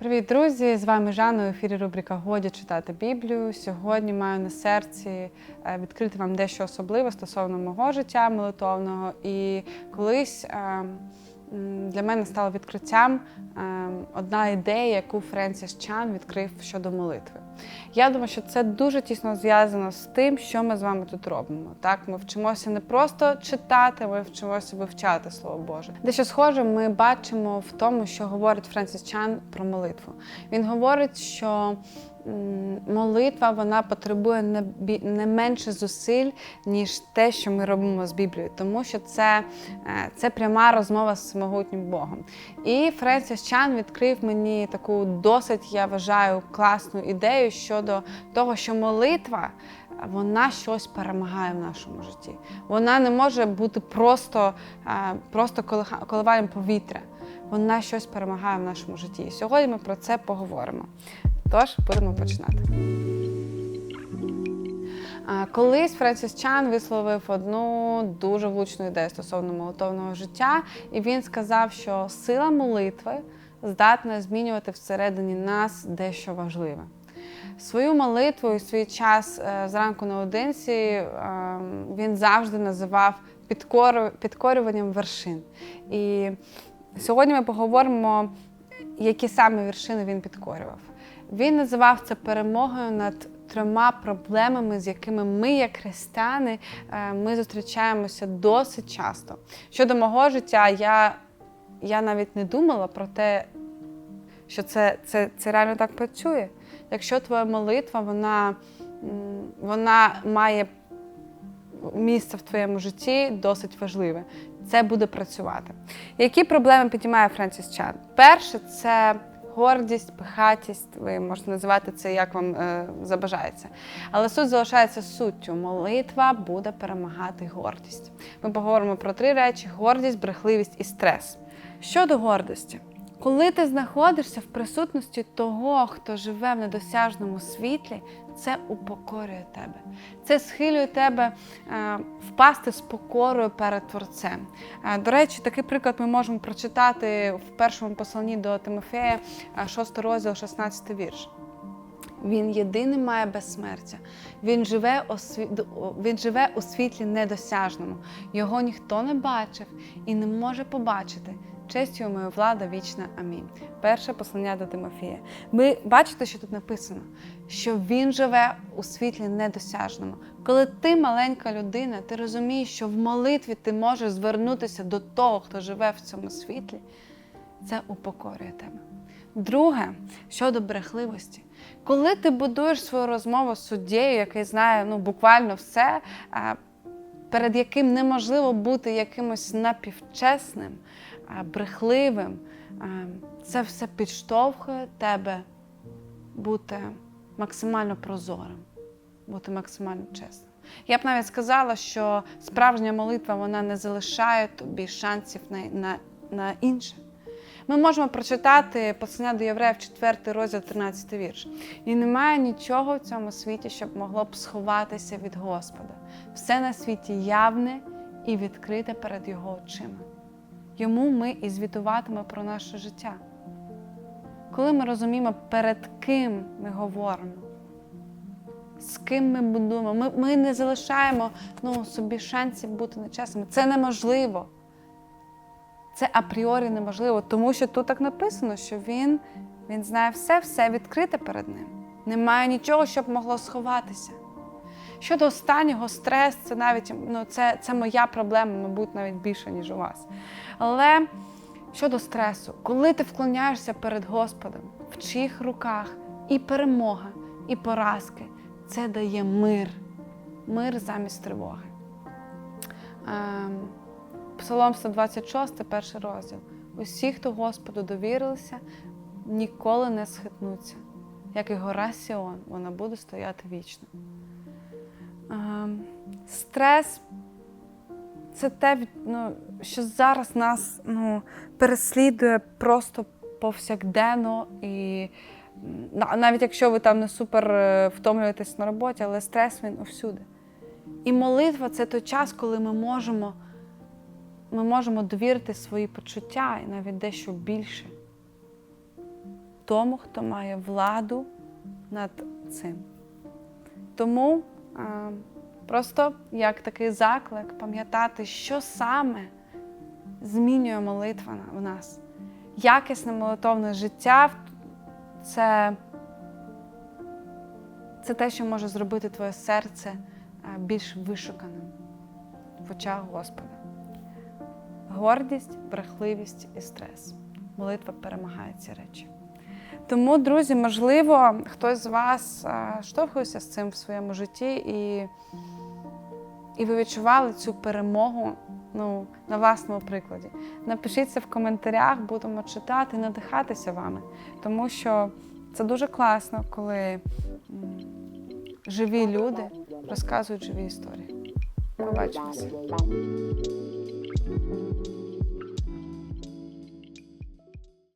Привіт, друзі! З вами Жанна. У ефірі рубрика Годі читати Біблію. Сьогодні маю на серці е, відкрити вам дещо особливе стосовно мого життя молитовного. І колись е, м, для мене стало відкриттям е, одна ідея, яку Френсіс Чан відкрив щодо молитви. Я думаю, що це дуже тісно зв'язано з тим, що ми з вами тут робимо. Так, ми вчимося не просто читати, ми вчимося вивчати Слово Боже. Дещо схоже, ми бачимо в тому, що говорить Френсіс Чан про молитву. Він говорить, що молитва вона потребує не, менше зусиль, ніж те, що ми робимо з Біблією, тому що це, е, це пряма розмова з всемогутнім Богом. І Френсіс Чан відкрив мені таку досить, я вважаю, класну ідею щодо того, що молитва. Вона щось перемагає в нашому житті. Вона не може бути просто, е, просто коливанням повітря. Вона щось перемагає в нашому житті. Сьогодні ми про це поговоримо. Тож будемо починати. Колись Френсіс Чан висловив одну дуже влучну ідею стосовно молитовного життя, і він сказав, що сила молитви здатна змінювати всередині нас дещо важливе. Свою молитву і свій час е, зранку наодинці е, він завжди називав підкорюванням вершин. І сьогодні ми поговоримо, які саме вершини він підкорював. Він називав це перемогою над трьома проблемами, з якими ми, як християни, е, ми зустрічаємося досить часто. Щодо мого життя, я, я навіть не думала про те, що це, це, це реально так працює. Якщо твоя молитва, вона, вона має місце в твоєму житті досить важливе. Це буде працювати. Які проблеми піднімає Френсіс Чан? Перше, це гордість, пихатість. Ви можете називати це як вам е, забажається. Але суть залишається суттю. Молитва буде перемагати гордість. Ми поговоримо про три речі: гордість, брехливість і стрес. Щодо гордості. Коли ти знаходишся в присутності того, хто живе в недосяжному світлі, це упокорює тебе. Це схилює тебе е, впасти з покорою перед Творцем. Е, до речі, такий приклад ми можемо прочитати в першому посланні до Тимофея, 6 розділ, 16 вірш. Він єдиний має безсмертя. Він живе, у сві- він живе у світлі недосяжному. Його ніхто не бачив і не може побачити. Честь йому і влада вічна. Амінь. Перше послання до Тимофія. Ви бачите, що тут написано? Що він живе у світлі недосяжному. Коли ти маленька людина, ти розумієш, що в молитві ти можеш звернутися до того, хто живе в цьому світлі, це упокорює тебе. Друге, щодо брехливості. Коли ти будуєш свою розмову з суддєю, який знає ну, буквально все, а, перед яким неможливо бути якимось напівчесним, брехливим, це все підштовхує тебе бути максимально прозорим, бути максимально чесним. Я б навіть сказала, що справжня молитва вона не залишає тобі шансів на, на, на інше. Ми можемо прочитати послання до євреїв 4 розділ 13 вірш. І немає нічого в цьому світі, щоб могло б сховатися від Господа. Все на світі явне і відкрите перед Його очима. Йому ми і звітуватиме про наше життя. Коли ми розуміємо, перед ким ми говоримо, з ким ми будуємо, ми, ми не залишаємо ну, собі шансів бути нечесними. Це неможливо. Це апріорі неможливо, тому що тут так написано, що він, він знає все, все відкрите перед ним. Немає нічого, щоб могло сховатися. Щодо останнього, стрес це навіть ну, це, це моя проблема, мабуть, навіть більше, ніж у вас. Але щодо стресу, коли ти вклоняєшся перед Господом, в чиїх руках і перемога, і поразки, це дає мир, мир замість тривоги. Ем, Псалом 126, перший розділ. Усі, хто Господу довірилися, ніколи не схитнуться. Як і гора Сіон, вона буде стояти вічно. Ем, Стрес це те, ну, що зараз нас ну, переслідує просто повсякденно. І навіть якщо ви там не супер е, втомлюєтесь на роботі, але стрес він усюди. І молитва це той час, коли ми можемо ми можемо довірити свої почуття і навіть дещо більше тому, хто має владу над цим. Тому просто як такий заклик пам'ятати, що саме змінює молитва в нас. Якісне молитовне життя це, це те, що може зробити твоє серце більш вишуканим в очах Господа. Гордість, брехливість і стрес. Молитва перемагає ці речі. Тому, друзі, можливо, хтось з вас штовхується з цим в своєму житті, і, і ви відчували цю перемогу ну, на власному прикладі. Напишіть це в коментарях, будемо читати, надихатися вами. Тому що це дуже класно, коли живі люди розказують живі історії. Побачимося.